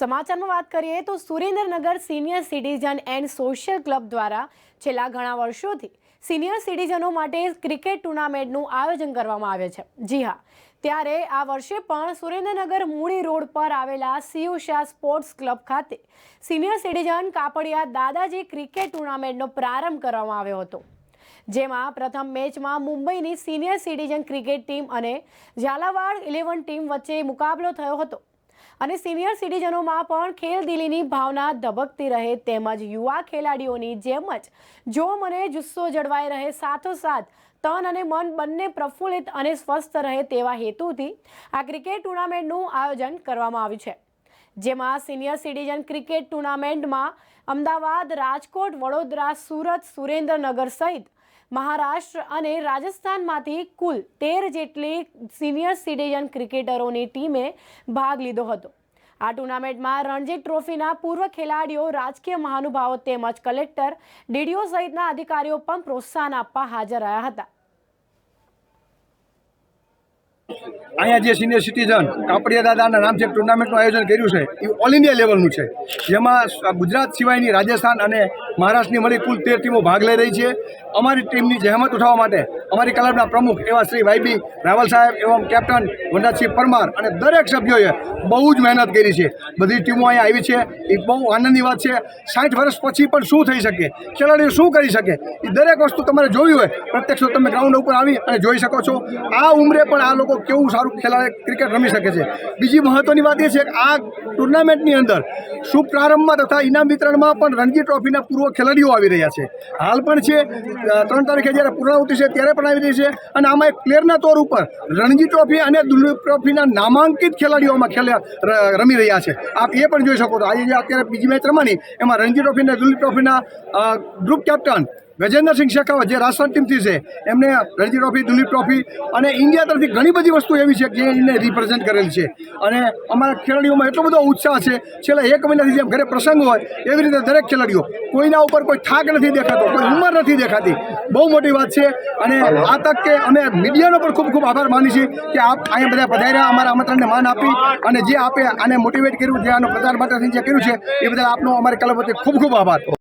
સમાચારમાં વાત કરીએ તો Surendranagar senior citizen and social club દ્વારા છેલ્લા ઘણા વર્ષોથી સિનિયર સિટીઝનો માટે ક્રિકેટ ટુર્નામેન્ટનું આયોજન કરવામાં આવે છે. જી હા, ત્યારે આ વર્ષે પણ સુરેન્દ્રનગર મૂળી રોડ પર આવેલા સિયુશા સ્પોર્ટ્સ ક્લબ ખાતે સિનિયર સિટીઝન કાપડિયા દાદાજી ક્રિકેટ ટુર્નામેન્ટનો પ્રારંભ કરવામાં આવ્યો હતો. જેમાં પ્રથમ મેચમાં મુંબઈની સિનિયર સિટીઝન ક્રિકેટ ટીમ અને ઝાલાવાડ ઇલેવન ટીમ વચ્ચે મુકાબલો થયો હતો. અને સિનિયર સિટીઝનોમાં પણ ખેલદિલીની ભાવના ધબકતી રહે તેમજ યુવા ખેલાડીઓની જેમ જ જો મને જુસ્સો જળવાઈ રહે, સાથોસાથ તન અને મન બંને પ્રફુલ્લિત અને સ્વસ્થ રહે તેવા હેતુથી આ ક્રિકેટ ટુર્નામેન્ટનું આયોજન કરવામાં આવ્યું છે. જેમાં સિનિયર સિટીઝન ક્રિકેટ ટુર્નામેન્ટમાં અમદાવાદ, રાજકોટ, વડોદરા, સુરત, સુરેન્દ્રનગર સહિત મહારાષ્ટ્ર અને રાજસ્થાનમાંથી કુલ તેર જેટલી સિનિયર સિટીઝન ક્રિકેટરોની ટીમે ભાગ લીધો હતો. આ ટુર્નામેન્ટમાં રણજી ટ્રોફીના પૂર્વ ખેલાડીઓ, રાજકીય મહાનુભાવો તેમજ કલેક્ટર, ડીડીઓ સહિતના અધિકારીઓ પણ પ્રોત્સાહન આપવા હાજર રહ્યા હતા. અહીંયા જે સિનિયર સિટીઝન કાપડિયા દાદાના એક ટુર્નામેન્ટનું આયોજન કર્યું છે, એ ઓલ ઇન્ડિયા લેવલનું છે. જેમાં ગુજરાત સિવાયની રાજસ્થાન અને મહારાષ્ટ્રની મળી કુલ તેર ટીમો ભાગ લઈ રહી છે. અમારી ટીમની જહેમત ઉઠાવવા માટે અમારી ક્લબના પ્રમુખ એવા શ્રી વાયબી રાવલ સાહેબ એવં કેપ્ટન વનરાજસિંહ પરમાર અને દરેક સભ્યોએ બહુ જ મહેનત કરી છે. બધી ટીમો અહીંયા આવી છે. એ બહુ આનંદની વાત છે. સાઠ વર્ષ પછી પણ શું થઈ શકે? ખેલાડીઓ શું કરી શકે? એ દરેક વસ્તુ તમારે જોવી હોય. પ્રત્યક્ષ તમે ગ્રાઉન્ડ ઉપર આવી અને જોઈ શકો છો. આ ઉંમરે પણ આ લોકો કેવું સારું ખેલાડી ક્રિકેટ રમી શકે છે. બીજી મહત્વની વાત એ છે કે આ ટુર્નામેન્ટની અંદર શુભ પ્રારંભમાં તથા ઇનામ વિતરણમાં પણ રણજી ટ્રોફીના પૂર્વ ખેલાડીઓ આવી રહ્યા છે. હાલ પણ છે ત્રણ તારીખે જ્યારે પૂર્ણાહુતિ છે ત્યારે પણ આવી રહી છે અને આમાં એક પ્લેયરના તોર ઉપર રણજી ટ્રોફી અને દુલીપ ટ્રોફીના નામાંકિત ખેલાડીઓમાં ખેલ્યા રમી રહ્યા છે. આપ એ પણ જોઈ શકો છો. આજે અત્યારે બીજી મેચ રમાની એમાં રણજી ટ્રોફી અને દુલીપ ટ્રોફીના ગ્રુપ કેપ્ટન ગજેન્દ્રસિંહ શેખાવત, જે રાજસ્થાન ટીમથી છે, એમને રણજી ટ્રોફી, દુલીપ ટ્રોફી અને ઇન્ડિયા તરફથી ઘણી બધી વસ્તુ એવી છે કે જે એને રિપ્રેઝેન્ટ કરેલી છે. અને અમારા ખેલાડીઓમાં એટલો બધો ઉત્સાહ છે, છેલ્લા એક મહિનાથી જેમ ઘરે પ્રસંગ હોય, એવી રીતે દરેક ખેલાડીઓ કોઈના ઉપર કોઈ થાક નથી દેખાતો, કોઈ ઉંમર નથી દેખાતી. બહુ મોટી વાત છે. અને આ તકે અમે મીડિયાનો પણ ખૂબ ખૂબ આભાર માની છીએ કે આપ અહીંયા બધા પધાર્યા, અમારા આમંત્રણને માન આપી અને જે આપે આને મોટિવેટ કર્યું, જે આનો પ્રચાર માટે જે કર્યું છે, એ બદલ આપનો અમારી કલમ ખૂબ ખૂબ આભાર.